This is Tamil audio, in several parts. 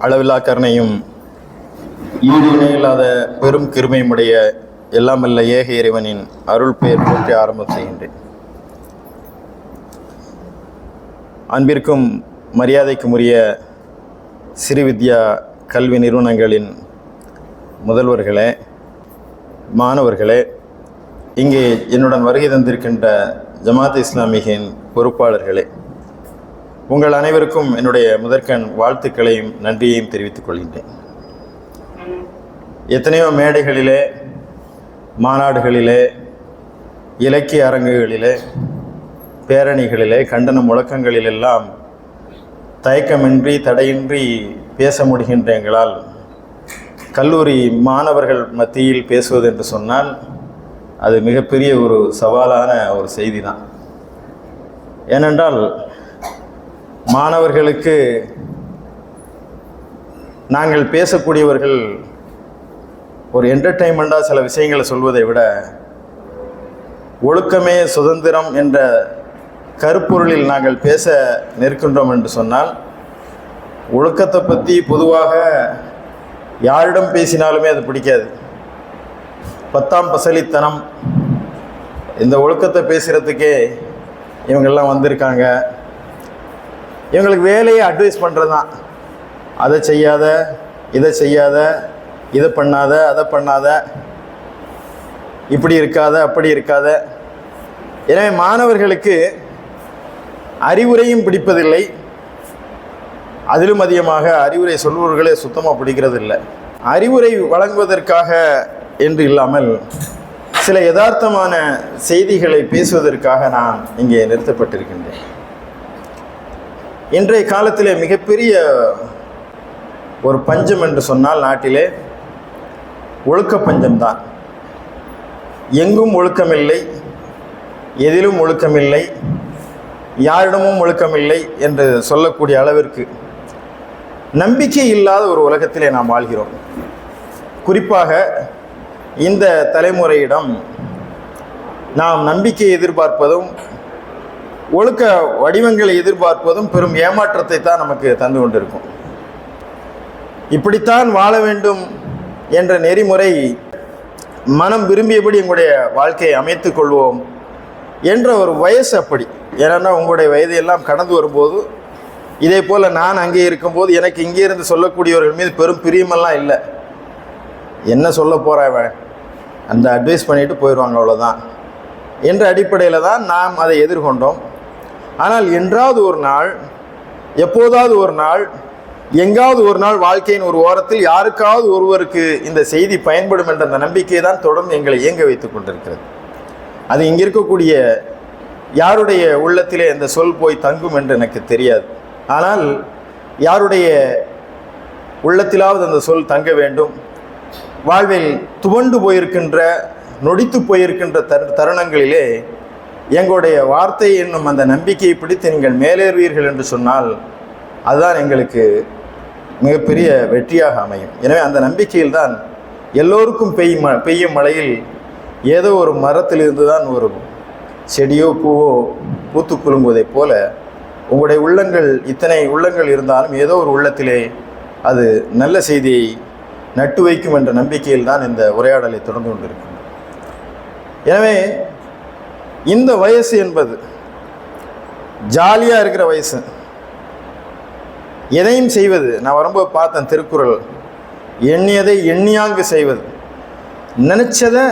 அளவில்லா கருணையும் இல்லாத பெரும் கிருமையுடைய எல்லாமல்ல ஏக இறைவனின் அருள் பெயர் போற்றி ஆரம்பம் செய்கின்றேன். அன்பிற்கும் மரியாதைக்கும் உரிய சிறுவித்யா கல்வி நிறுவனங்களின் முதல்வர்களே மாணவர்களே இங்கே என்னுடன் வருகை தந்திருக்கின்ற ஜமாத் இஸ்லாமியின் பொறுப்பாளர்களே உங்கள் அனைவருக்கும் என்னுடைய முதற்கண் வாழ்த்துக்களையும் நன்றியையும் தெரிவித்துக் கொள்கின்றேன். எத்தனையோ மேடைகளிலே மாநாடுகளிலே இலக்கிய அரங்குகளிலே பேரணிகளிலே கண்டன முழக்கங்களிலெல்லாம் தயக்கமின்றி தடையின்றி பேச முடிகின்ற எங்களால் கல்லூரி மாணவர்கள் மத்தியில் பேசுவது என்று சொன்னால் அது மிகப்பெரிய ஒரு சவாலான ஒரு செய்தி தான் ஏனென்றால் மாணவர்களுக்கு நாங்கள் பேசக்கூடியவர்கள் ஒரு என்டர்டெயின்மெண்ட்டாக சில விஷயங்களை சொல்வதை விட ஒழுக்கமே சுதந்திரம் என்ற கருப்பொருளில் நாங்கள் பேச நிற்கின்றோம் என்று சொன்னால் ஒழுக்கத்தை பற்றி பொதுவாக யாரிடம் பேசினாலுமே அது பிடிக்காது. பத்தாம் பசலித்தனம் இந்த ஒழுக்கத்தை பேசுகிறதுக்கே இவங்கெல்லாம் வந்திருக்காங்க. இவங்களுக்கு வேலையை அட்வைஸ் பண்ணுறது தான் அதை செய்யாத இதை செய்யாத இதை பண்ணாத அதை பண்ணாத இப்படி இருக்காத அப்படி இருக்காத. எனவே மாணவர்களுக்கு அறிவுரையும் பிடிப்பதில்லை. அதிலும் அதிகமாக அறிவுரை சொல்பவர்களே சுத்தமாக பிடிக்கிறது இல்லை அறிவுரை வழங்குவதற்காக என்று இல்லாமல் சில யதார்த்தமான செய்திகளை பேசுவதற்காக நான் இங்கே நிறுத்தப்பட்டிருக்கின்றேன். இன்றைய காலத்திலே மிகப்பெரிய ஒரு பஞ்சம் என்று சொன்னால் நாட்டிலே ஒழுக்க பஞ்சம்தான். எங்கும் ஒழுக்கமில்லை எதிலும் ஒழுக்கமில்லை யாரிடமும் ஒழுக்கமில்லை என்று சொல்லக்கூடிய அளவிற்கு நம்பிக்கை இல்லாத ஒரு உலகத்திலே நாம் வாழ்கிறோம். குறிப்பாக இந்த தலைமுறையிடம் நாம் நம்பிக்கை எதிர்பார்ப்பதும் ஒழுக்க வடிவங்களை எதிர்பார்ப்பதும் பெரும் ஏமாற்றத்தை தான் நமக்கு தந்து கொண்டிருக்கும். இப்படித்தான் வாழ வேண்டும் என்ற நெறிமுறை மனம் விரும்பியபடி எங்களுடைய வாழ்க்கையை அமைத்து கொள்வோம் என்ற ஒரு வயசு அப்படி. ஏன்னா உங்களுடைய வயது எல்லாம் கடந்து வரும்போது இதே போல் நான் அங்கே இருக்கும்போது எனக்கு இங்கே இருந்து சொல்லக்கூடியவர்கள் மீது பெரும் பிரியமெல்லாம் இல்லை. என்ன சொல்ல போகிறவன் அந்த அட்வைஸ் பண்ணிவிட்டு போயிடுவாங்க அவ்வளோதான் என்ற அடிப்படையில் தான் நாம் அதை எதிர்கொண்டோம். ஆனால் என்றாவது ஒரு நாள் எப்போதாவது ஒரு நாள் எங்காவது ஒரு நாள் வாழ்க்கையின் ஒரு ஓரத்தில் யாருக்காவது ஒருவருக்கு இந்த செய்தி பயன்படும் என்ற அந்த நம்பிக்கை தான் தொடர்ந்து எங்களை இயங்க வைத்துக் கொண்டிருக்கிறது. அது இங்கே இருக்கக்கூடிய யாருடைய உள்ளத்திலே இந்த சொல் போய் தங்கும் என்று எனக்கு தெரியாது. ஆனால் யாருடைய உள்ளத்திலாவது அந்த சொல் தங்க வேண்டும்? வாழ்வில் துவண்டு போயிருக்கின்ற நொடித்து போயிருக்கின்ற தரு தருணங்களிலே எங்களுடைய வார்த்தை என்னும் அந்த நம்பிக்கையை பிடித்து நீங்கள் மேலேறுவீர்கள் என்று சொன்னால் அதுதான் எங்களுக்கு மிகப்பெரிய வெற்றியாக அமையும். எனவே அந்த நம்பிக்கையில் தான் எல்லோருக்கும் பெய்யும் ம பெய்யும் மழையில் ஏதோ ஒரு மரத்திலிருந்து தான் ஒரு செடியோ பூவோ பூத்து குலுங்குவதைப் போல உங்களுடைய உள்ளங்கள் இத்தனை உள்ளங்கள் இருந்தாலும் ஏதோ ஒரு உள்ளத்திலே அது நல்ல செய்தியை நட்டு வைக்கும் என்ற நம்பிக்கையில் தான் இந்த உரையாடலை தொடர்ந்து கொண்டிருக்கின்றோம். எனவே இந்த வயசு என்பது ஜாலியாக இருக்கிற வயசு. எதையும் செய்வது நான் வரும்போது பார்த்தேன் திருக்குறள் எண்ணியதை எண்ணியாங்கு செய்வது. நினச்சதை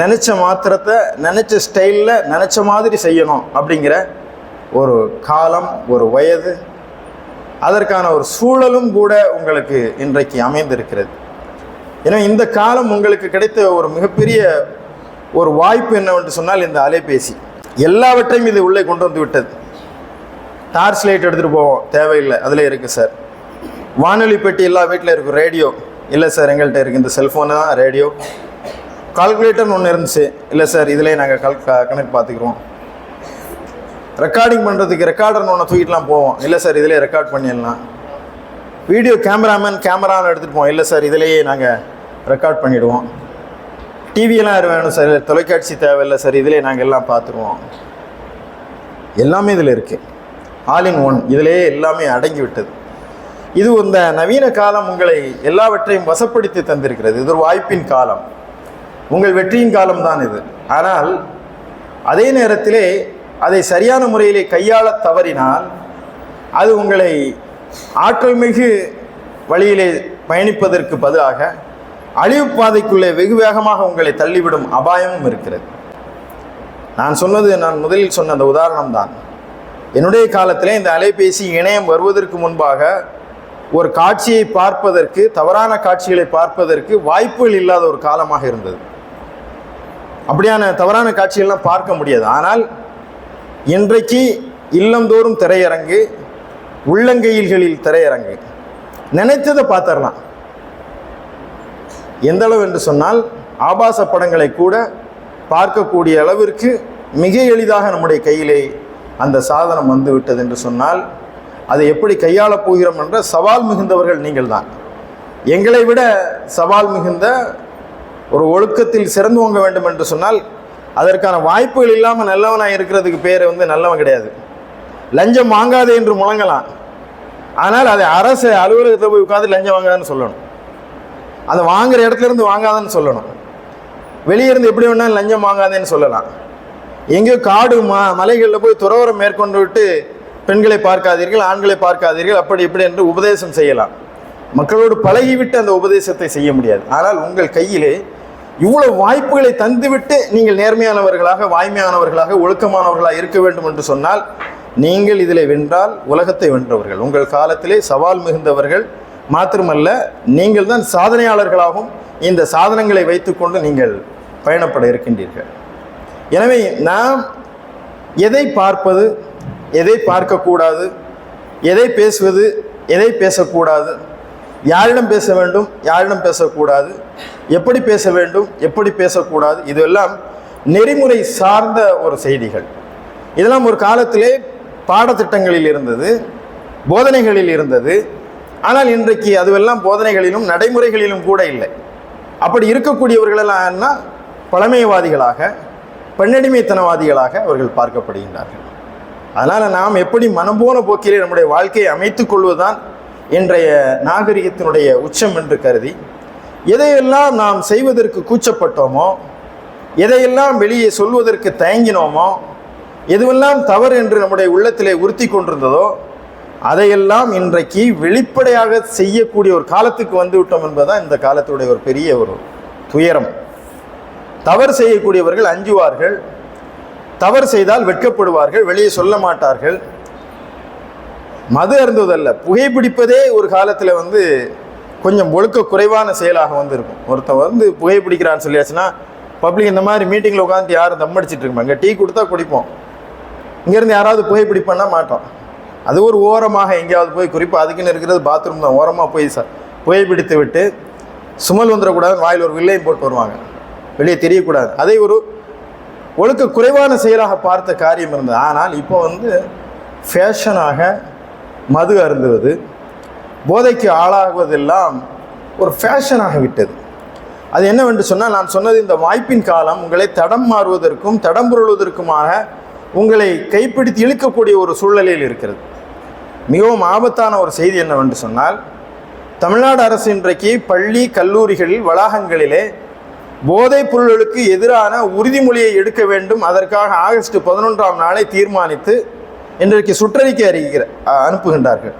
நினச்ச மாத்திரத்தை நினச்ச ஸ்டைலில் நினச்ச மாதிரி செய்யணும் அப்படிங்கிற ஒரு காலம் ஒரு வயது அதற்கான ஒரு சூழலும் கூட உங்களுக்கு இன்றைக்கு அமைந்திருக்கிறது. ஏன்னா இந்த காலம் உங்களுக்கு கிடைத்த ஒரு மிகப்பெரிய ஒரு வாய்ப்பு என்னவென்று சொன்னால் இந்த அலைபேசி. எல்லாவற்றையும் இது உள்ளே கொண்டு வந்து விட்டது. டார்ச் லைட் எடுத்துகிட்டு போவோம். தேவையில்லை. அதில் இருக்குது சார். வானொலி பெட்டி எல்லா வீட்டில் இருக்கும் ரேடியோ. இல்லை சார் எங்கள்கிட்ட இருக்குது இந்த செல்ஃபோனு தான் ரேடியோ. கால்குலேட்டர்னு ஒன்று இருந்துச்சு. இல்லை சார் இதிலே நாங்கள் கல் கணக்கு பார்த்துக்குறோம். ரெக்கார்டிங் பண்ணுறதுக்கு ரெக்கார்டர்னு ஒன்று தூக்கிட்டுலாம் போவோம். இல்லை சார் இதிலே ரெக்கார்ட் பண்ணிடலாம். வீடியோ கேமராமேன் கேமரான்னு எடுத்துகிட்டு போவோம். இல்லை சார் இதிலேயே நாங்கள் ரெக்கார்ட் பண்ணிவிடுவோம் டிவியெல்லாம் யாரும் வேணும் சார் தொலைக்காட்சி தேவையில்லை சார் இதிலே நாங்கள் எல்லாம் பார்த்துருவோம். எல்லாமே இதில் இருக்குது ஆல் இன் ஒன் இதிலேயே எல்லாமே அடங்கி விட்டது இது இந்த நவீன காலம் உங்களை எல்லாவற்றையும் வசப்படுத்தி தந்திருக்கிறது. இது ஒரு வாய்ப்பின் காலம். உங்கள் வெற்றியின் காலம்தான் இது. ஆனால் அதே நேரத்திலே அதை சரியான முறையிலே கையாள தவறினால் அது உங்களை ஆற்றல் மிகு வழியிலே பயணிப்பதற்கு பதிலாக அழிவு பாதைக்குள்ளே வெகு வேகமாக உங்களை தள்ளிவிடும் அபாயமும் இருக்கிறது. நான் சொன்னது நான் முதலில் சொன்ன அந்த உதாரணம் தான் என்னுடைய காலத்தில் இந்த அலைபேசி இணையம் வருவதற்கு முன்பாக ஒரு காட்சியை பார்ப்பதற்கு தவறான காட்சிகளை பார்ப்பதற்கு வாய்ப்புகள் இல்லாத ஒரு காலமாக இருந்தது. அப்படியான தவறான காட்சிகள்லாம் பார்க்க முடியாது. ஆனால் இன்றைக்கு இல்லந்தோறும் திரையரங்கு உள்ளங்கையில்களில் திரையரங்கு நினைத்ததை பார்த்துடலாம். எந்த அளவு என்று சொன்னால் ஆபாச படங்களை கூட பார்க்கக்கூடிய அளவிற்கு மிக எளிதாக நம்முடைய கையிலே அந்த சாதனம் வந்து விட்டது என்று சொன்னால் அதை எப்படி கையாளப் போகிறோம் என்ற சவால் மிகுந்தவர்கள் நீங்கள் தான் எங்களை விட சவால் மிகுந்த ஒரு ஒழுக்கத்தில் சிறந்து வேண்டும் என்று சொன்னால் அதற்கான வாய்ப்புகள் இல்லாமல் நல்லவனாக இருக்கிறதுக்கு பேர் வந்து நல்லவன் கிடையாது. லஞ்சம் வாங்காதே என்று முழங்கலாம். ஆனால் அதை அரசு அலுவலகத்தில் போய் உட்காந்து லஞ்சம் வாங்காதுன்னு சொல்லணும். அதை வாங்குற இடத்துல இருந்து வாங்காதன்னு சொல்லணும். வெளியே இருந்து எப்படி வேணாலும் லஞ்சம் வாங்காதேன்னு சொல்லலாம். எங்கேயோ காடு ம மலைகளில் போய் துறவரம் மேற்கொண்டு விட்டு பெண்களை பார்க்காதீர்கள் ஆண்களை பார்க்காதீர்கள் அப்படி இப்படி என்று உபதேசம் செய்யலாம். மக்களோடு பழகிவிட்டு அந்த உபதேசத்தை செய்ய முடியாது. ஆனால் உங்கள் கையிலே இவ்வளவு வாய்ப்புகளை தந்துவிட்டு நீங்கள் நேர்மையானவர்களாக வாய்மையானவர்களாக ஒழுக்கமானவர்களாக இருக்க வேண்டும் என்று சொன்னால் நீங்கள் இதில் வென்றால் உலகத்தை வென்றவர்கள். உங்கள் காலத்திலே சவால் மிகுந்தவர்கள் மாத்திரமல்ல நீங்கள் தான் சாதனையாளர்களாகவும் இந்த சாதனங்களை வைத்துக்கொண்டு நீங்கள் பயணப்பட இருக்கின்றீர்கள். எனவே நாம் எதை பார்ப்பது எதை பார்க்கக்கூடாது எதை பேசுவது எதை பேசக்கூடாது யாரிடம் பேச வேண்டும் யாரிடம் பேசக்கூடாது எப்படி பேச வேண்டும் எப்படி பேசக்கூடாது இதெல்லாம் நெறிமுறை சார்ந்த ஒரு செய்திகள். இதெல்லாம் ஒரு காலத்திலே பாடத்திட்டங்களில் இருந்தது போதனைகளில் இருந்தது ஆனால் இன்றைக்கு அதுவெல்லாம் போதனைகளிலும் நடைமுறைகளிலும் கூட இல்லை. அப்படி இருக்கக்கூடியவர்களெல்லாம்னா பழமைவாதிகளாக பெண்ணடிமைத்தனவாதிகளாக அவர்கள் பார்க்கப்படுகின்றார்கள். அதனால் நாம் எப்படி மனம் போன போக்கிலே நம்முடைய வாழ்க்கையை அமைத்துக் கொள்வதுதான் இன்றைய நாகரிகத்தினுடைய உச்சம் என்று கருதி எதையெல்லாம் நாம் செய்வதற்கு கூச்சப்பட்டோமோ எதையெல்லாம் வெளியே சொல்வதற்கு தயங்கினோமோ எதுவெல்லாம் தவறு என்று நம்முடைய உள்ளத்திலே உறுத்தி கொண்டிருந்ததோ அதையெல்லாம் இன்றைக்கு வெளிப்படையாக செய்யக்கூடிய ஒரு காலத்துக்கு வந்து விட்டோம் என்பதுதான் இந்த காலத்துடைய ஒரு பெரிய ஒரு துயரம். தவறு செய்யக்கூடியவர்கள் அஞ்சுவார்கள். தவறு செய்தால் வெட்கப்படுவார்கள் வெளியே சொல்ல மாட்டார்கள். மது அருந்துவதல்ல. புகைப்பிடிப்பதே ஒரு காலத்தில் வந்து கொஞ்சம் ஒழுக்க குறைவான செயலாக வந்து இருக்கும் ஒருத்தன் வந்து புகைப்பிடிக்கிறான்னு சொல்லியாச்சுன்னா பப்ளிக் இந்த மாதிரி மீட்டிங்கில் உட்காந்து யாரும் தம் அடிச்சிட்டு இருப்பாங்க டீ கொடுத்தா குடிப்போம். இங்கேருந்து யாராவது புகைப்பிடிப்பேன்னா மாட்டோம். அது ஒரு ஓரமாக எங்கேயாவது போய் குறிப்பாக அதுக்குன்னு இருக்கிறது பாத்ரூம் தான். ஓரமாக போய் ச புகைப்பிடித்து விட்டு சுமல் வந்துடக்கூடாது வாயில் ஒரு வில்லையும் போட்டு வருவாங்க. வெளியே தெரியக்கூடாது. அதை ஒரு ஒழுக்க குறைவான செயலாக பார்த்த காரியம் இருந்தது. ஆனால் இப்போ வந்து ஃபேஷனாக மது அருந்துவது போதைக்கு ஆளாகுவதெல்லாம் ஒரு ஃபேஷனாக விட்டது. அது என்னவென்று சொன்னால் நான் சொன்னது இந்த வாய்ப்பின் காலம் உங்களை தடம் மாறுவதற்கும் தடம் பொருள்வதற்குமாக உங்களை கைப்பிடித்து இழுக்கக்கூடிய ஒரு சூழ்நிலையில் இருக்கிறது. மிகவும் ஆபத்தான ஒரு செய்தி என்னவென்று சொன்னால் தமிழ்நாடு அரசு இன்றைக்கு பள்ளி கல்லூரிகளில் வளாகங்களிலே போதைப் பொருள்களுக்கு எதிரான உறுதிமொழியை எடுக்க வேண்டும். அதற்காக ஆகஸ்ட் பதினொன்றாம் நாளை தீர்மானித்து இன்றைக்கு சுற்றறிக்கை அறிகிற அனுப்புகின்றார்கள்.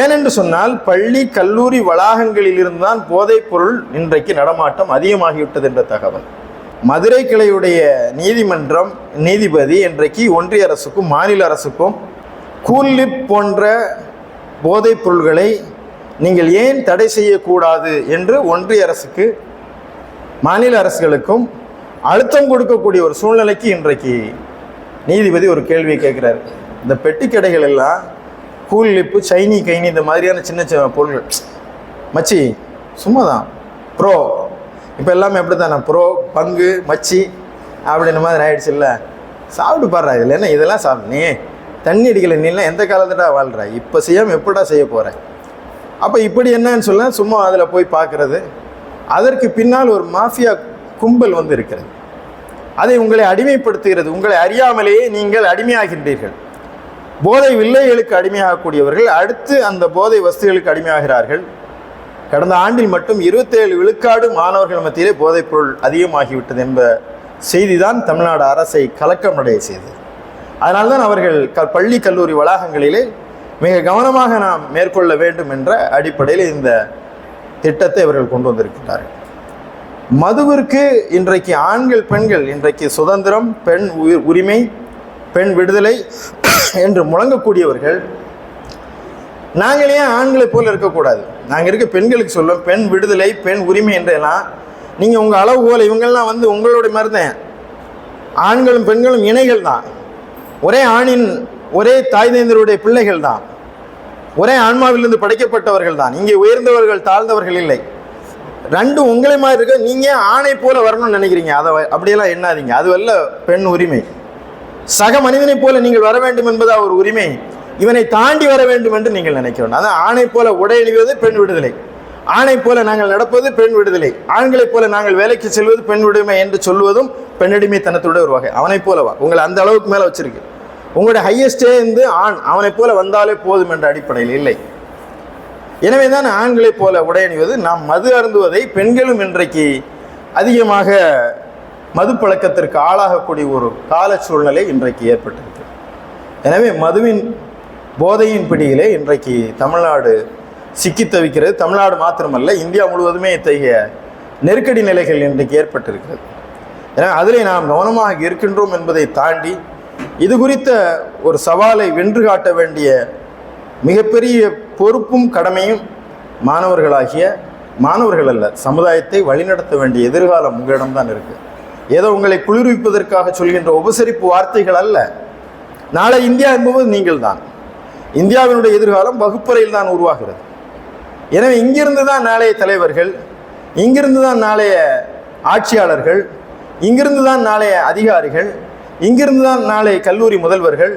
ஏனென்று சொன்னால் பள்ளி கல்லூரி வளாகங்களிலிருந்து தான் போதைப் பொருள் இன்றைக்கு நடமாட்டம் அதிகமாகிவிட்டது என்ற தகவல். மதுரை கிளையுடைய நீதிமன்றம் நீதிபதி இன்றைக்கு ஒன்றிய அரசுக்கும் மாநில அரசுக்கும் கூல்லிப் போன்ற போதைப் பொருள்களை நீங்கள் ஏன் தடை செய்யக்கூடாது என்று ஒன்றிய அரசுக்கு மாநில அரசுகளுக்கும் அழுத்தம் கொடுக்கக்கூடிய ஒரு சூழ்நிலைக்கு இன்றைக்கு நீதிபதி ஒரு கேள்வியை கேட்குறாரு. இந்த பெட்டி கடைகள் எல்லாம் கூல் லிப்பு சைனி கைனி இந்த மாதிரியான சின்ன சின்ன பொருள்கள். மச்சி சும்மா தான் ப்ரோ இப்போ எல்லாமே எப்படி தானே ப்ரோ பங்கு மச்சி அப்படின்ற மாதிரி ஆயிடுச்சு இல்லை சாப்பிட்டு பாடுறா இதில் என்ன இதெல்லாம் சாப்பிடு நீ தண்ணி அடிக்கல நீலாம் எந்த காலத்துடா வாழ்கிற இப்போ செய்யாமல் எப்படா செய்ய போகிற அப்போ இப்படி என்னன்னு சொல்ல சும்மா அதில் போய் பார்க்குறது அதற்கு பின்னால் ஒரு மாஃபியா கும்பல் வந்து இருக்கிறது. அதை உங்களை அடிமைப்படுத்துகிறது. உங்களை அறியாமலேயே நீங்கள் அடிமையாகின்றீர்கள். போதை வில்லைகளுக்கு அடிமையாகக்கூடியவர்கள் அடுத்து அந்த போதை வஸ்துகளுக்கு அடிமையாகிறார்கள். கடந்த ஆண்டில் மட்டும் இருபத்தேழு விழுக்காடு மாணவர்கள் மத்தியிலே போதைப்பொருள் அதிகமாகிவிட்டது என்ப செய்திதான் தமிழ்நாடு அரசை கலக்கமடைய செய்தது. அதனால்தான் அவர்கள் க பள்ளி கல்லூரி வளாகங்களிலே மிக கவனமாக நாம் மேற்கொள்ள வேண்டும் என்ற அடிப்படையில் இந்த திட்டத்தை அவர்கள் கொண்டு வந்திருக்கிறார்கள் மதுவிற்கு இன்றைக்கு ஆண்கள் பெண்கள் இன்றைக்கு சுதந்திரம் பெண் உரிமை பெண் விடுதலை என்று முழங்கக்கூடியவர்கள் நாங்களே ஆண்களை போல் இருக்கக்கூடாது? நாங்கள் இருக்க பெண்களுக்கு சொல்லுவோம் பெண் விடுதலை பெண் உரிமை என்றெல்லாம். நீங்கள் உங்கள் அளவு போல் இவங்கெல்லாம் வந்து உங்களுடைய மாதிரி தான் ஆண்களும் பெண்களும் இணைகள் தான் ஒரே ஆணின் ஒரே தாய் தேந்தருடைய பிள்ளைகள் தான் ஒரே ஆன்மாவிலிருந்து படைக்கப்பட்டவர்கள் தான் இங்கே உயர்ந்தவர்கள் தாழ்ந்தவர்கள் இல்லை. ரெண்டும் உங்களை மாதிரி இருக்க நீங்கள் ஆணை போல வரணும்னு நினைக்கிறீங்க? அதை அப்படியெல்லாம் எண்ணாதீங்க. அதுவல்ல பெண் உரிமை. சக மனிதனைப் போல நீங்கள் வர வேண்டும் என்பதா ஒரு உரிமை? இவனை தாண்டி வர வேண்டும் என்று நீங்கள் நினைக்கிறோம். அதான் ஆணை போல உடை அணிவது பெண் விடுதலை. ஆணை போல நாங்கள் நடப்பது பெண் விடுதலை. ஆண்களைப் போல நாங்கள் வேலைக்கு செல்வது பெண் விடுமை என்று சொல்வதும் பெண்ணடிமைத்தனத்துடைய ஒரு வகை. அவனைப் போலவா உங்களை அந்த அளவுக்கு மேலே வச்சிருக்கு. உங்களுடைய ஹையஸ்டே இருந்து ஆண். அவனைப் போல வந்தாலே போதும் என்ற அடிப்படையில் இல்லை. எனவே தான் ஆண்களைப் போல உடை அணிவது நாம் மது அருந்துவதை பெண்களும் இன்றைக்கு அதிகமாக மது பழக்கத்திற்கு ஆளாகக்கூடிய ஒரு கால சூழ்நிலை இன்றைக்கு ஏற்பட்டிருக்கு. எனவே மதுவின் போதையின் பிடியிலே இன்றைக்கு தமிழ்நாடு சிக்கி தவிக்கிறது. தமிழ்நாடு மாத்திரமல்ல இந்தியா முழுவதுமே இத்தகைய நெருக்கடி நிலைகள் இன்றைக்கு ஏற்பட்டிருக்கிறது. ஏன்னா அதிலே நாம் கவனமாக இருக்கின்றோம் என்பதை தாண்டி இது குறித்த ஒரு சவாலை வென்று காட்ட வேண்டிய மிகப்பெரிய பொறுப்பும் கடமையும் மாணவர்களாகிய மாணவர்கள் அல்ல சமுதாயத்தை வழிநடத்த வேண்டிய எதிர்காலம் உங்களிடம்தான் இருக்கு. ஏதோ உங்களை குளிர்விப்பதற்காக சொல்கின்ற உபசரிப்பு வார்த்தைகள் அல்ல. நாளை இந்தியா என்பது நீங்கள் தான் இந்தியாவினுடைய எதிர்காலம் வகுப்பறையில் தான் உருவாகிறது. எனவே இங்கிருந்து தான் நாளைய தலைவர்கள் இங்கிருந்து தான் நாளைய ஆட்சியாளர்கள் இங்கிருந்து தான் நாளைய அதிகாரிகள் இங்கிருந்து தான் நாளைய கல்லூரி முதல்வர்கள்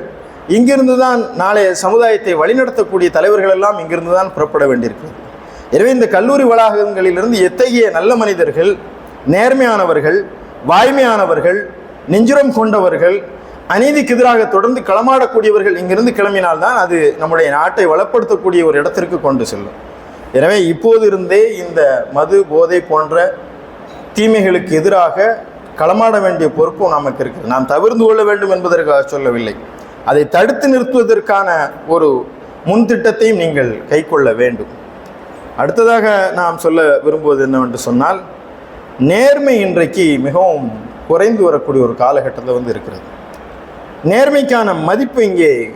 இங்கிருந்து தான் நாளைய சமுதாயத்தை வழிநடத்தக்கூடிய தலைவர்கள் எல்லாம் இங்கிருந்து தான் புறப்பட வேண்டியிருக்கு. எனவே இந்த கல்லூரி வளாகங்களிலிருந்து எத்தகைய நல்ல மனிதர்கள் நேர்மையானவர்கள் வாய்மையானவர்கள் நெஞ்சுரம் கொண்டவர்கள் அநீதிக்கு எதிராக தொடர்ந்து களமாடக்கூடியவர்கள் இங்கிருந்து கிளம்பினால்தான் அது நம்முடைய நாட்டை வளப்படுத்தக்கூடிய ஒரு இடத்திற்கு கொண்டு செல்லும். எனவே இப்போது இருந்தே இந்த மது போதை போன்ற தீமைகளுக்கு எதிராக களமாட வேண்டிய பொறுப்பும் நமக்கு இருக்குது. நாம் தவிர்ந்து கொள்ள வேண்டும் என்பதற்காக சொல்லவில்லை. அதை தடுத்து நிறுத்துவதற்கான ஒரு முன்திட்டத்தையும் நீங்கள் கைக்கொள்ள வேண்டும். அடுத்ததாக நாம் சொல்ல விரும்புவது என்னவென்று சொன்னால் நேர்மை இன்றைக்கு மிகவும் குறைந்து வரக்கூடிய ஒரு காலகட்டத்தில் வந்து இருக்கிறது. நேர்மைக்கான மதிப்பு இங்கே.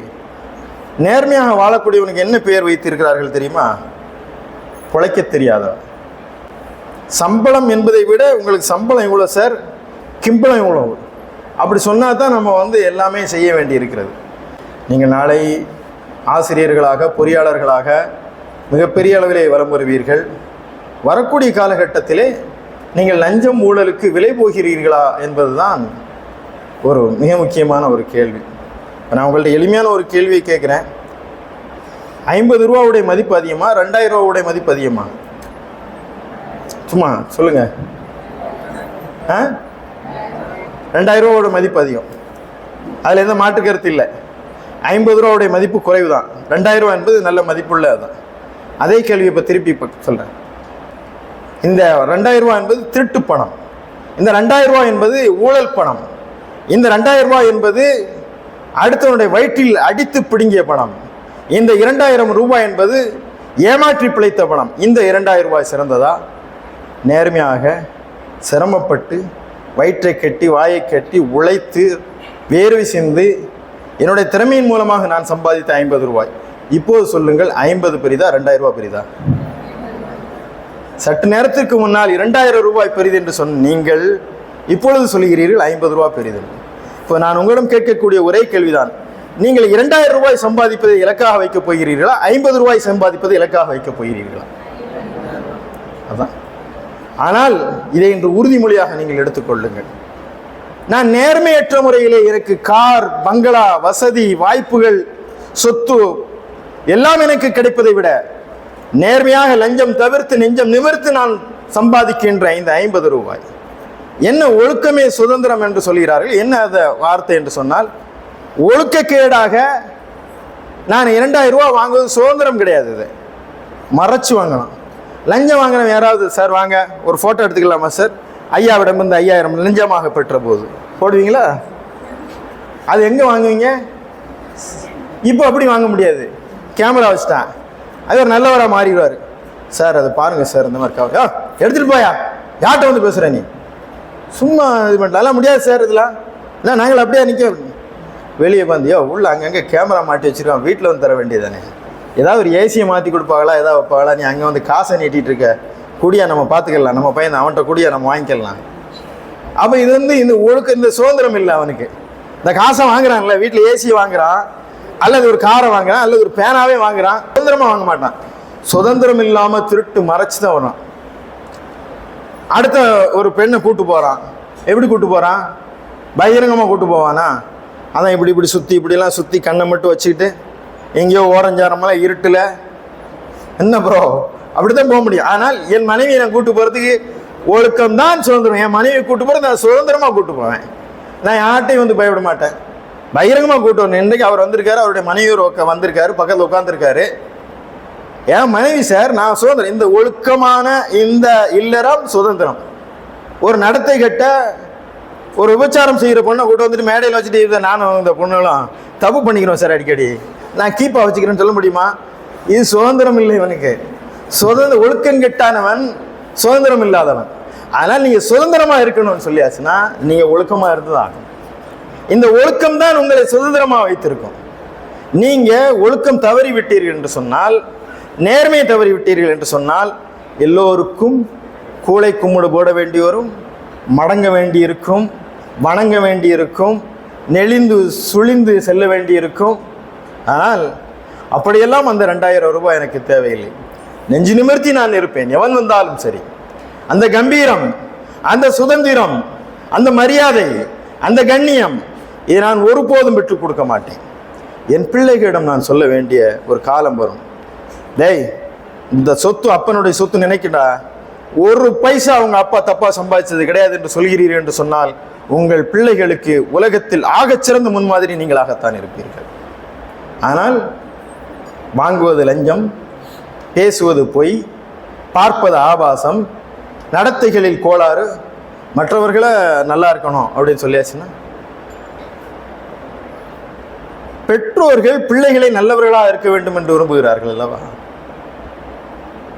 நேர்மையாக வாழக்கூடியவனுக்கு என்ன பெயர் வைத்திருக்கிறார்கள் தெரியுமா? பிழைக்க தெரியாதவன். சம்பளம் என்பதை விட உங்களுக்கு சம்பளம் இவ்வளோ சார்? கிம்பளம் இவ்வளோ அப்படி சொன்னால் தான் நம்ம வந்து எல்லாமே செய்ய வேண்டி இருக்கிறது நீங்கள் நாளை ஆசிரியர்களாக பொறியாளர்களாக மிகப்பெரிய அளவிலே வரம் வருவீர்கள் வரக்கூடிய காலகட்டத்திலே நீங்கள் லஞ்சம் ஊழலுக்கு விலை போகிறீர்களா என்பதுதான் ஒரு மிக முக்கியமான ஒரு கேள்வி. நான் உங்கள்ட்ட எளிமையான ஒரு கேள்வியை கேட்குறேன். ஐம்பது ரூபாவுடைய மதிப்பு அதிகமாக ரெண்டாயிரம் ரூபாவுடைய மதிப்பு அதிகமாக சும்மா சொல்லுங்கள் ஆ? ரெண்டாயிரம் ரூபாவோட மதிப்பு அதிகம். அதில் எந்த மாற்று கருத்து இல்லை. ஐம்பது ரூபாவுடைய மதிப்பு குறைவு தான் ரெண்டாயிரம் ரூபா என்பது நல்ல மதிப்புள்ள அதுதான். அதே கேள்வி இப்போ திருப்பி இப்போ சொல்கிறேன் இந்த ரெண்டாயிரம் ரூபா என்பது திருட்டு பணம். இந்த ரெண்டாயிரம் ரூபா என்பது ஊழல் பணம். இந்த ரெண்டாயிரம் ரூபாய் என்பது அடுத்தவனுடைய வயிற்றில் அடித்து பிடுங்கிய பணம். இந்த இரண்டாயிரம் ரூபாய் என்பது ஏமாற்றி பிழைத்த பணம். இந்த இரண்டாயிரம் ரூபாய் சிறந்ததா? நேர்மையாக சிரமப்பட்டு வயிற்றை கட்டி வாயை கட்டி உழைத்து வேர்வை சிந்து என்னுடைய திறமையின் மூலமாக நான் சம்பாதித்த ஐம்பது ரூபாய். இப்போது சொல்லுங்கள் ஐம்பது பெரிதா ரெண்டாயிரம் ரூபாய் பெரிதா? சற்று நேரத்திற்கு முன்னால் இரண்டாயிரம் ரூபாய் பெரிது என்று சொன்ன நீங்கள் இப்பொழுது சொல்கிறீர்கள் ஐம்பது ரூபாய் பெரிதல் இப்போ நான் உங்களிடம் கேட்கக்கூடிய ஒரே கேள்விதான். நீங்கள் இரண்டாயிரம் ரூபாய் சம்பாதிப்பதை இலக்காக வைக்கப் போகிறீர்களா? ஐம்பது ரூபாய் சம்பாதிப்பதை இலக்காக வைக்கப் போகிறீர்களா? அதான். ஆனால் இதை இன்று உறுதிமொழியாக நீங்கள் எடுத்துக்கொள்ளுங்கள் நான் நேர்மையற்ற முறையிலே எனக்கு கார் பங்களா வசதி வாய்ப்புகள் சொத்து எல்லாம் எனக்கு கிடைப்பதை விட நேர்மையாக லஞ்சம் தவிர்த்து நெஞ்சம் நிமிர்த்து நான் சம்பாதிக்கின்ற இந்த ஐம்பது ரூபாய். என்ன ஒழுக்கமே சுதந்திரம் என்று சொல்கிறார்கள்? என்ன அந்த வார்த்தை என்று சொன்னால் ஒழுக்கக்கேடாக நான் இரண்டாயிரம் ரூபா வாங்குவது சுதந்திரம் கிடையாது இது. மறைச்சு வாங்கலாம். லஞ்சம் வாங்கினவன் யாராவது சார் வாங்க ஒரு ஃபோட்டோ எடுத்துக்கலாமா சார்? ஐயாவிடம் இருந்து ஐயாயிரம் லஞ்சமாக பெற்ற போது. போடுவீங்களா? அது எங்கே வாங்குவீங்க? இப்போ அப்படி வாங்க முடியாது. கேமரா வச்சுட்டான். அது ஒரு நல்லவராக மாறிடுவார். சார் அதை பாருங்கள் சார் இந்த மாதிரி கவர் எடுத்துகிட்டு போயா? யார்கிட்ட வந்து பேசுகிற நீ? சும்மா இது பண்ணலாம் முடியாது சார் இதெல்லாம். இல்லை நாங்கள் அப்படியே நிற்க வெளியே வந்தியோ உள்ளே அங்கங்கே கேமரா மாட்டி வச்சுருக்கோம் வீட்டில் வந்து தர வேண்டியதானே ஏதாவது ஒரு ஏசியை மாற்றி கொடுப்பாங்களா ஏதாவது வைப்பாங்களா நீ அங்கே வந்து காசை நீட்டிகிட்டு இருக்க. குடியா நம்ம பார்த்துக்கலாம். நம்ம பையன் அவன்கிட்ட குடியா நம்ம வாங்கிக்கலாம். அப்போ இது வந்து இந்த ஒழுக்க இந்த சுதந்திரம் இல்லை அவனுக்கு. இந்த காசை வாங்குறான்ல வீட்டில் ஏசி வாங்குறான். அல்லது ஒரு காரை வாங்குறான் அல்லது ஒரு பேனாவே வாங்குறான். சுதந்திரமாக வாங்க மாட்டான். சுதந்திரம் இல்லாமல் திருட்டு மறைச்சி தான் வரான் அடுத்த ஒரு பெண்ணை கூட்டு போகிறான் எப்படி கூட்டு போகிறான் பகிரங்கமாக கூட்டு போவானா? அதான் இப்படி இப்படி சுற்றி இப்படிலாம் சுற்றி கண்ணை மட்டும் வச்சுக்கிட்டு எங்கேயோ ஓரஞ்சாரமெல்லாம் இருட்டில். என்ன ப்ரோ அப்படி தான் போக முடியும். ஆனால் என் மனைவியை நான் கூட்டு போகிறதுக்கு ஒழுக்கம் தான் சுதந்திரம். என் மனைவியை கூட்டு போகிறது நான் சுதந்திரமாக கூட்டு போவேன். நான் யார்ட்டையும் வந்து பயப்பட மாட்டேன். பகிரங்கமாக கூட்டு வரணும். இன்றைக்கு அவர் வந்திருக்காரு. அவருடைய மனைவி உக்க- வந்திருக்காரு. பக்கத்தில் உட்காந்துருக்காரு என் மனைவி சார் நான் சுதந்திரம் இந்த ஒழுக்கமான இந்த இல்லறம் சுதந்திரம். ஒரு நடத்தை கெட்ட ஒரு விபச்சாரம் செய்கிற பொண்ணை கூட்ட வந்துட்டு மேடையில் வச்சுட்டு இருந்த நானும் இந்த பொண்ணுலாம் தப்பு பண்ணிக்கிறோம் சார் அடிக்கடி. நான் கீப்பாக வச்சுக்கிறேன்னு சொல்ல முடியுமா? இது சுதந்திரம் இல்லை இவனுக்கு. சுதந்திர ஒழுக்கம் கெட்டானவன் சுதந்திரம் இல்லாதவன். அதனால் நீங்கள் சுதந்திரமாக இருக்கணும்னு சொல்லியாச்சுன்னா நீங்கள் ஒழுக்கமாக இருந்து இந்த ஒழுக்கம் தான் உங்களை சுதந்திரமாக வைத்திருக்கும். நீங்கள் ஒழுக்கம் தவறி விட்டீர்கள் என்று சொன்னால் நேர்மையை தவறிவிட்டீர்கள் என்று சொன்னால் எல்லோருக்கும் கூளை கும்முடு போட வேண்டி வரும் மடங்க வேண்டியிருக்கும் வணங்க வேண்டியிருக்கும் நெளிந்து சுழிந்து செல்ல வேண்டியிருக்கும். ஆனால் அப்படியெல்லாம் அந்த ரெண்டாயிரம் ரூபாய் எனக்கு தேவையில்லை. நெஞ்சு நிமிர்த்தி நான் இருப்பேன் எவன் வந்தாலும் சரி. அந்த கம்பீரம் அந்த சுதந்திரம் அந்த மரியாதை அந்த கண்ணியம் இதை நான் ஒருபோதும் பெற்றுக் கொடுக்க மாட்டேன். என் பிள்ளைகளிடம் நான் சொல்ல வேண்டிய ஒரு காலம் வரும். டேய் இந்த சொத்து அப்பனுடைய சொத்து நினைக்கடா. ஒரு பைசா அவங்க அப்பா தப்பா சம்பாதிச்சது கிடையாது என்று சொல்கிறீர்கள் என்று சொன்னால் உங்கள் பிள்ளைகளுக்கு உலகத்தில் ஆகச்சிறந்த முன்மாதிரி நீங்களாகத்தான் இருப்பீர்கள். ஆனால் வாங்குவது லஞ்சம் பேசுவது பொய் பார்ப்பது ஆபாசம் நடத்தைகளில் கோளாறு மற்றவர்களை நல்லா இருக்கணும் அப்படின்னு சொல்லியாச்சுன்னா? பெற்றோர்கள் பிள்ளைகளை நல்லவர்களாக இருக்க வேண்டும் என்று விரும்புகிறார்கள் அல்லவா?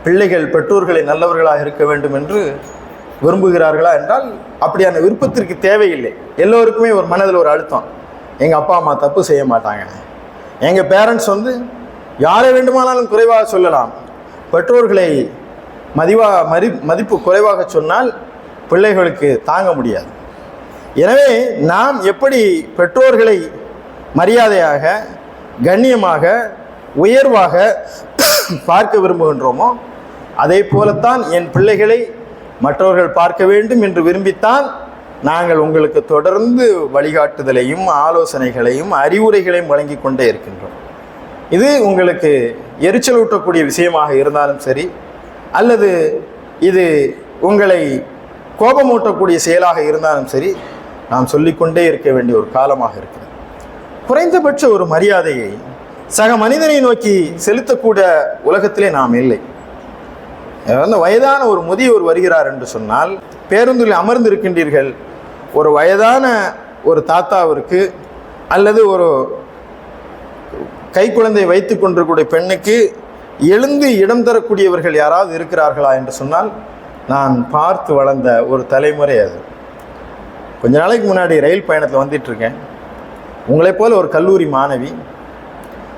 பிள்ளைகள் பெற்றோர்களை நல்லவர்களாக இருக்க வேண்டும் என்று விரும்புகிறார்களா என்றால் அப்படியான விருப்பத்திற்கு தேவையில்லை. எல்லோருக்குமே ஒரு மனதில் ஒரு அழுத்தம். எங்கள் அப்பா அம்மா தப்பு செய்ய மாட்டாங்க. எங்கள் பேரண்ட்ஸ் வந்து யாரை வேண்டுமானாலும் குறைவாக சொல்லலாம். பெற்றோர்களை மதிவா மதி மதிப்பு குறைவாக சொன்னால் பிள்ளைகளுக்கு தாங்க முடியாது. எனவே நாம் எப்படி பெற்றோர்களை மரியாதையாக கண்ணியமாக உயர்வாக பார்க்க விரும்புகின்றோமோ அதே போலத்தான் என் பிள்ளைகளை மற்றவர்கள் பார்க்க வேண்டும் என்று விரும்பித்தான் நாங்கள் உங்களுக்கு தொடர்ந்து வழிகாட்டுதலையும் ஆலோசனைகளையும் அறிவுரைகளையும் வழங்கி கொண்டே இருக்கின்றோம். இது உங்களுக்கு எரிச்சல் ஊட்டக்கூடிய விஷயமாக இருந்தாலும் சரி அல்லது இது உங்களை கோபமூட்டக்கூடிய செயலாக இருந்தாலும் சரி நாம் சொல்லிக்கொண்டே இருக்க வேண்டிய ஒரு காலமாக இருக்கிறது. குறைந்தபட்ச ஒரு மரியாதையை சக மனிதனை நோக்கி செலுத்தக்கூட உலகத்திலே நாம் இல்லை. வந்து வயதான ஒரு முதியவர் வருகிறார் என்று சொன்னால் பேருந்தில் அமர்ந்திருக்கின்றீர்கள். ஒரு வயதான ஒரு தாத்தாவிற்கு அல்லது ஒரு கைக்குழந்தை வைத்து கொண்டிருக்கக்கூடிய பெண்ணுக்கு எழுந்து இடம் தரக்கூடியவர்கள் யாராவது இருக்கிறார்களா என்று சொன்னால் நான் பார்த்து வளர்ந்த ஒரு தலைமுறை அது. கொஞ்ச நாளைக்கு முன்னாடி ரயில் பயணத்தில் வந்துட்டுருக்கேன். உங்களைப் போல் ஒரு கல்லூரி மாணவி.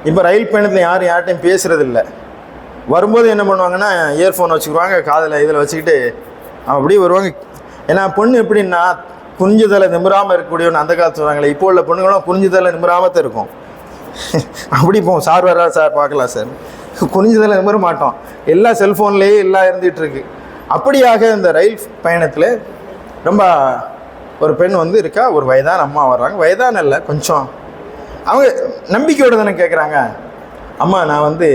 இப்போ ரயில் பயணத்தில் யாரும் யார்ட்டையும் பேசுறதில்ல. வரும்போது என்ன பண்ணுவாங்கன்னா இயர்ஃபோன் வச்சுக்குவாங்க காதில் இதில் வச்சுக்கிட்டு அப்படியே வருவாங்க. ஏன்னா பொண்ணு எப்படின்னா குனிஞ்சுதலை நிமிராமல் இருக்கக்கூடியவன் அந்த காலத்து சொல்கிறாங்களே இப்போ உள்ள பொண்ணுங்களும் குனிஞ்சுதலை நிமிராம தான் இருக்கும். அப்படி போவோம் சார் வரா சார் பார்க்கலாம் சார். குனிஞ்சதில் நிமிர மாட்டோம். எல்லாம் செல்ஃபோன்லேயே எல்லாம் இருந்துகிட்டு இருக்கு. அப்படியாக இந்த ரயில் பயணத்தில் ரொம்ப ஒரு பெண் வந்து இருக்கா ஒரு வயதான அம்மா வர்றாங்க. வயதான இல்லை கொஞ்சம். அவங்க நம்பிக்கையோடு தானே கேட்குறாங்க அம்மா நான் வந்து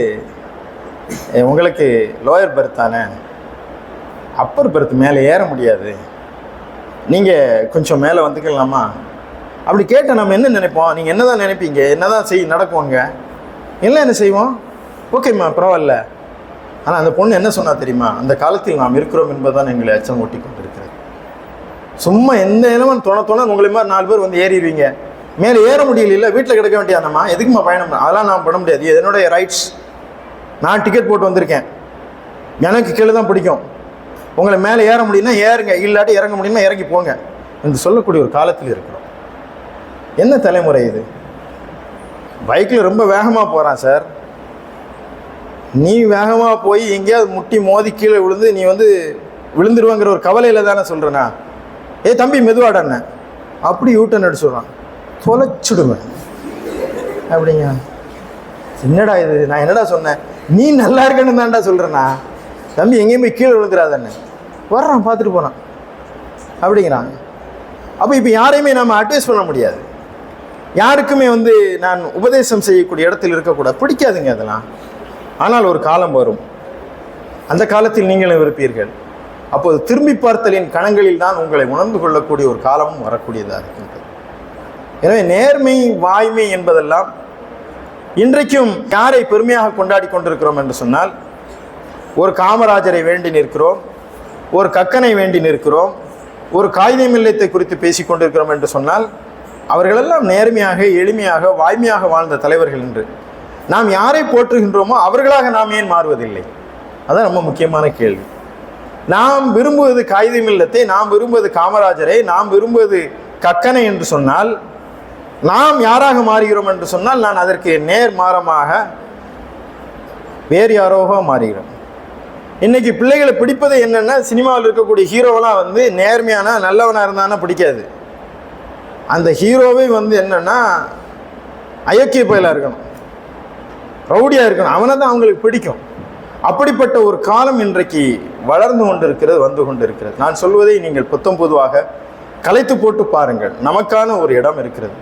உங்களுக்கு லோயர் பெர்த் தானே? அப்பர் பெர்த் மேலே ஏற முடியாது. நீங்கள் கொஞ்சம் மேலே வந்துக்கலாமா? அப்படி கேட்ட நம்ம என்ன நினைப்போம்? நீங்கள் என்ன தான் நினைப்பீங்க? என்ன தான் செய் நடக்குவோங்க இல்லை என்ன செய்வோம்? ஓகேம்மா பரவாயில்ல. ஆனால் அந்த பொண்ணு என்ன சொன்னால் தெரியுமா? அந்த காலத்தில் நாம் இருக்கிறோம் என்பதுதான் எங்களை அச்சம் ஓட்டி கொண்டிருக்கிறது. சும்மா எந்த இனமும் தொண தொண உங்களை மாதிரி நாலு பேர் வந்து ஏறிடுவீங்க. மேலே ஏற முடியல வீட்டில் கிடைக்க வேண்டியதானம்மா? எதுக்குமா பயணம்? பண்ண- அதெல்லாம் நான் பண்ண முடியாது. என்னுடைய ரைட்ஸ் நான் டிக்கெட் போட்டு வந்திருக்கேன். எனக்கு கீழே தான் பிடிக்கும். உங்களை மேலே ஏற முடியும்னா ஏறுங்க இல்லாட்டி இறங்க முடியும்னா இறங்கி போங்க என்று சொல்லக்கூடிய ஒரு காலத்தில் இருக்கிறோம். என்ன தலைமுறை இது? பைக்கில் ரொம்ப வேகமாக போகிறான் சார் நீ வேகமாக போய் எங்கேயாவது முட்டி மோதி கீழே விழுந்து நீ வந்து விழுந்துருவாங்கிற ஒரு கவலையில் தானே சொல்கிறனா ஏய் தம்பி மெதுவாடண்ண அப்படி யூட்டன் அடிச்சு சொல்கிறான் அப்படிங்க. என்னடா இது? நான் என்னடா சொன்னேன்? நீ நல்லா இருக்கன்னு தான்டா சொல்கிறேண்ணா தம்பி எங்கேயும் போய் கீழே விழுந்துடாதண்ணே வர்றான் பார்த்துட்டு போனான். அப்படிங்கிறாங்க அப்போ இப்போ யாரையுமே நம்ம அட்வைஸ் பண்ண முடியாது. யாருக்குமே வந்து நான் உபதேசம் செய்யக்கூடிய இடத்தில் இருக்கக்கூடாது. பிடிக்காதுங்க அதெல்லாம். ஆனால் ஒரு காலம் வரும். அந்த காலத்தில் நீங்களும் இருப்பீர்கள். அப்போது திரும்பி பார்த்தலின் கணங்களில் தான் உங்களை உணர்ந்து கொள்ளக்கூடிய ஒரு காலமும் வரக்கூடியதாக இருக்கின்றது. எனவே நேர்மை வாய்மை என்பதெல்லாம் இன்றைக்கும் யாரை பெருமையாக கொண்டாடி கொண்டிருக்கிறோம் என்று சொன்னால் ஒரு காமராஜரை வேண்டி நிற்கிறோம் ஒரு கக்கனை வேண்டி நிற்கிறோம் ஒரு காகிதம் இல்லத்தை குறித்து பேசிக் கொண்டிருக்கிறோம் என்று சொன்னால் அவர்களெல்லாம் நேர்மையாக எளிமையாக வாய்மையாக வாழ்ந்த தலைவர்கள் என்று. நாம் யாரை போற்றுகின்றோமோ அவர்களாக நாம் ஏன் மாறுவதில்லை? அதான் ரொம்ப முக்கியமான கேள்வி. நாம் விரும்புவது காகிதம் இல்லத்தை நாம் விரும்புவது காமராஜரை நாம் விரும்புவது கக்கனை என்று சொன்னால் நாம் யாராக மாறுகிறோம் என்று சொன்னால் நான் அதற்கு நேர் மாறமாக வேறு யாரோக மாறுகிறோம். இன்னைக்கு பிள்ளைகளை பிடிப்பது என்னென்னா சினிமாவில் இருக்கக்கூடிய ஹீரோவெல்லாம் வந்து நேர்மையான நல்லவனாக இருந்தானா பிடிக்காது. அந்த ஹீரோவே வந்து என்னென்னா அயோக்கிய பயிலாக இருக்கணும். ரவுடியாக இருக்கணும். அவனை தான் அவங்களுக்கு பிடிக்கும். அப்படிப்பட்ட ஒரு காலம் இன்றைக்கு வளர்ந்து கொண்டிருக்கிறது வந்து கொண்டிருக்கிறது. நான் சொல்வதை நீங்கள் புத்தம் பொதுவாக கலைத்து போட்டு பாருங்கள். நமக்கான ஒரு இடம் இருக்கிறது.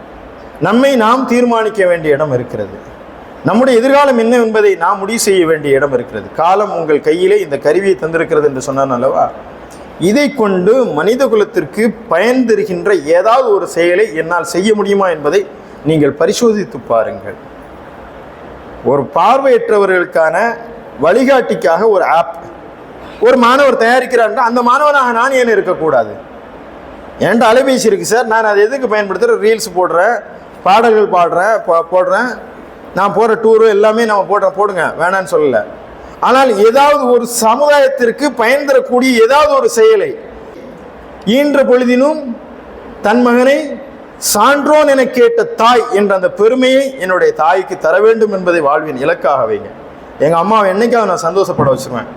நம்மை நாம் தீர்மானிக்க வேண்டிய இடம் இருக்கிறது. நம்முடைய எதிர்காலம் என்ன என்பதை நாம் முடிவு செய்ய வேண்டிய இடம் இருக்கிறது. காலம் உங்கள் கையிலே இந்த கருவியை தந்திருக்கிறது என்று சொன்னான் அல்லவா? இதை கொண்டு மனித குலத்திற்கு பயன் தருகின்ற ஏதாவது ஒரு செயலை என்னால் செய்ய முடியுமா என்பதை நீங்கள் பரிசோதித்து பாருங்கள். ஒரு பார்வையற்றவர்களுக்கான வழிகாட்டிக்காக ஒரு ஆப் ஒரு மாணவர் தயாரிக்கிறார்னா அந்த மாணவனாக நான் ஏன் இருக்கக்கூடாது? என்கிட்ட அலைபேசி இருக்குது சார்? நான் அதை எதுக்கு பயன்படுத்துகிறேன் ரீல்ஸ் போடுறேன். பாடல்கள் பாடுறேன் போடுறேன். நான் போகிற டூரு எல்லாமே நம்ம போடுறேன். போடுங்க. வேணான்னு சொல்லலை. ஆனால் ஏதாவது ஒரு சமுதாயத்திற்கு பயன் தரக்கூடிய ஏதாவது ஒரு செயலை ஈன்ற பொழுதினும் தன் மகனை சான்றோன் என கேட்ட தாய் என்ற அந்த பெருமையை என்னுடைய தாய்க்கு தர வேண்டும் என்பதை வாழ்வின் இலக்காக வைங்க. எங்கள் அம்மாவை என்னைக்காவது நான் சந்தோஷப்பட வச்சுருவேன்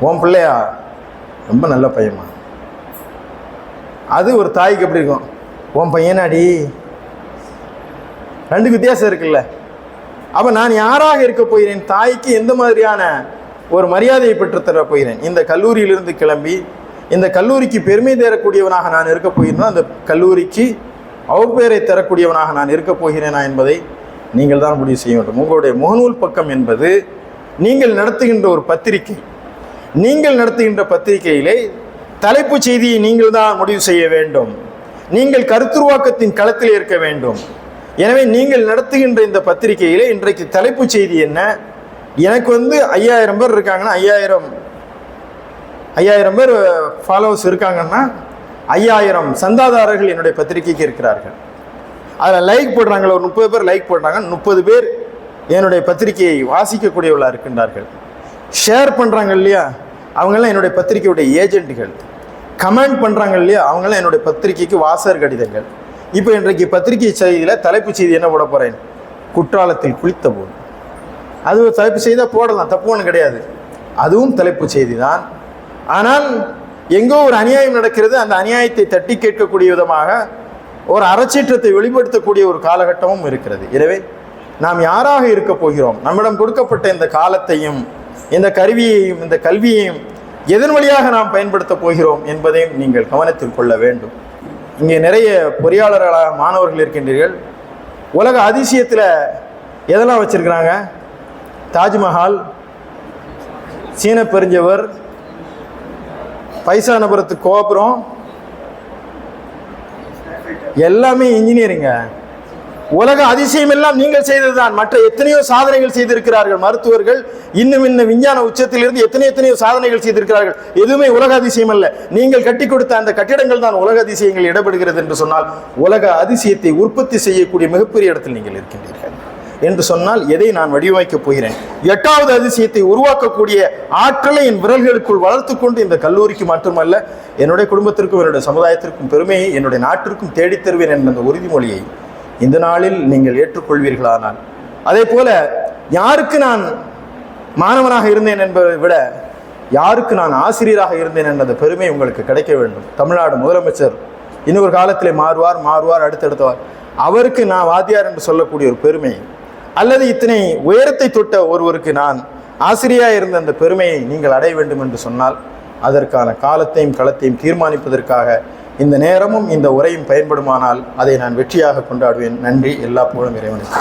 உன் பிள்ளையா? ரொம்ப நல்ல பையன்மா. அது ஒரு தாய்க்கு எப்படி இருக்கும்? உன் பையனாடி? ரெண்டு வித்தியாசம் இருக்குல்ல. அப்போ நான் யாராக இருக்க போகிறேன்? தாய்க்கு எந்த மாதிரியான ஒரு மரியாதையை பெற்றுத்தர போகிறேன்? இந்த கல்லூரியிலிருந்து கிளம்பி இந்த கல்லூரிக்கு பெருமை தேரக்கூடியவனாக நான் இருக்க போகிறேன்னா அந்த கல்லூரிக்கு அவப்பெயரை தரக்கூடியவனாக நான் இருக்க போகிறேனா என்பதை நீங்கள் தான் முடிவு செய்ய வேண்டும். உங்களுடைய முகநூல் பக்கம் என்பது நீங்கள் நடத்துகின்ற ஒரு பத்திரிகை. நீங்கள் நடத்துகின்ற பத்திரிகையிலே தலைப்புச் செய்தியை நீங்கள் தான் முடிவு செய்ய வேண்டும். நீங்கள் கருத்துருவாக்கத்தின் களத்தில் இருக்க வேண்டும். எனவே நீங்கள் நடத்துகின்ற இந்த பத்திரிகையில் இன்றைக்கு தலைப்புச் செய்தி என்ன? எனக்கு வந்து ஐயாயிரம் பேர் இருக்காங்கன்னா ஐயாயிரம் ஐயாயிரம் பேர் ஃபாலோவர்ஸ் இருக்காங்கன்னா ஐயாயிரம் சந்தாதாரர்கள் என்னுடைய பத்திரிகைக்கு இருக்கிறார்கள். அதில் லைக் போடுறாங்களே ஒரு முப்பது பேர் லைக் போடுறாங்க முப்பது பேர் என்னுடைய பத்திரிகையை வாசிக்கக்கூடியவர்களாக இருக்கின்றார்கள். ஷேர் பண்ணுறாங்க இல்லையா? அவங்களாம் என்னுடைய பத்திரிகையுடைய ஏஜெண்ட்டுகள் கமெண்ட் பண்ணுறாங்க இல்லையா? அவங்களாம் என்னுடைய பத்திரிகைக்கு வாசகர் கடிதங்கள். இப்போ இன்றைக்கு பத்திரிகை செய்தியில் தலைப்புச் செய்தி என்ன போட போகிறேன் குற்றாலத்தில் குளித்த போது. அது ஒரு தலைப்பு செய்தியாக போடலாம் தப்பு ஒன்று கிடையாது. அதுவும் தலைப்புச் செய்தி தான். ஆனால் எங்கோ ஒரு அநியாயம் நடக்கிறது அந்த அநியாயத்தை தட்டி கேட்கக்கூடிய விதமாக ஒரு அறச்சீற்றத்தை வெளிப்படுத்தக்கூடிய ஒரு காலகட்டமும் இருக்கிறது. எனவே நாம் யாராக இருக்க போகிறோம்? நம்மிடம் கொடுக்கப்பட்ட இந்த காலத்தையும் இந்த கருவியையும் இந்த கல்வியையும் எதன் வழியாக நாம் பயன்படுத்த போகிறோம் என்பதையும் நீங்கள் கவனத்தில் கொள்ள வேண்டும். இங்கே நிறைய பொறியாளர்களாக மாணவர்கள் இருக்கின்றீர்கள். உலக அதிசயத்தில் எதெல்லாம் வச்சுருக்குறாங்க? தாஜ்மஹால் சீன பெருஞ்சவர் பைசானபுரத்து கோபுரம். எல்லாமே இன்ஜினியரிங்க உலக அதிசயம் எல்லாம் நீங்கள் செய்ததுதான். மற்ற எத்தனையோ சாதனைகள் செய்திருக்கிறார்கள் மருத்துவர்கள். இன்னும் இன்னும் விஞ்ஞான உச்சத்திலிருந்து எத்தனை எத்தனையோ சாதனைகள் செய்திருக்கிறார்கள். எதுவுமே உலக அதிசயம் அல்ல. நீங்கள் கட்டி கொடுத்த அந்த கட்டிடங்கள் தான் உலக அதிசயங்கள் இடப்படுகிறது என்று சொன்னால் உலக அதிசயத்தை உற்பத்தி செய்யக்கூடிய மிகப்பெரிய இடத்தில் நீங்கள் இருக்கின்றீர்கள் என்று சொன்னால் எதை நான் வடிவமைக்கப் போகிறேன்? எட்டாவது அதிசயத்தை உருவாக்கக்கூடிய ஆற்றலை என் விரல்களுக்குள் வளர்த்து கொண்டு இந்த கல்லூரிக்கு மட்டுமல்ல என்னுடைய குடும்பத்திற்கும் என்னுடைய சமுதாயத்திற்கும் பெருமையை என்னுடைய நாட்டிற்கும் தேடித் தருவேன் என்ற அந்த உறுதிமொழியை இந்த நாளில் நீங்கள் ஏற்றுக்கொள்வீர்களானால். அதே போல யாருக்கு நான் மாணவனாக இருந்தேன் என்பதை விட யாருக்கு நான் ஆசிரியராக இருந்தேன் என்ற அந்த பெருமை உங்களுக்கு கிடைக்க வேண்டும். தமிழ்நாடு முதலமைச்சர் இன்னொரு காலத்திலே மாறுவார் மாறுவார் அடுத்தடுத்தவார். அவருக்கு நான் வாத்தியார் என்று சொல்லக்கூடிய ஒரு பெருமை. அல்லது இத்தனை உயரத்தை தொட்ட ஒருவருக்கு நான் ஆசிரியாக இருந்த அந்த பெருமையை நீங்கள் அடைய வேண்டும் என்று சொன்னால் அதற்கான காலத்தையும் களத்தையும் தீர்மானிப்பதற்காக இந்த நேரமும் இந்த உரையும் பயன்படுமானால் அதை நான் வெற்றியாக கொண்டாடுவேன். நன்றி. எல்லா புகழும் இறைவனுக்கு.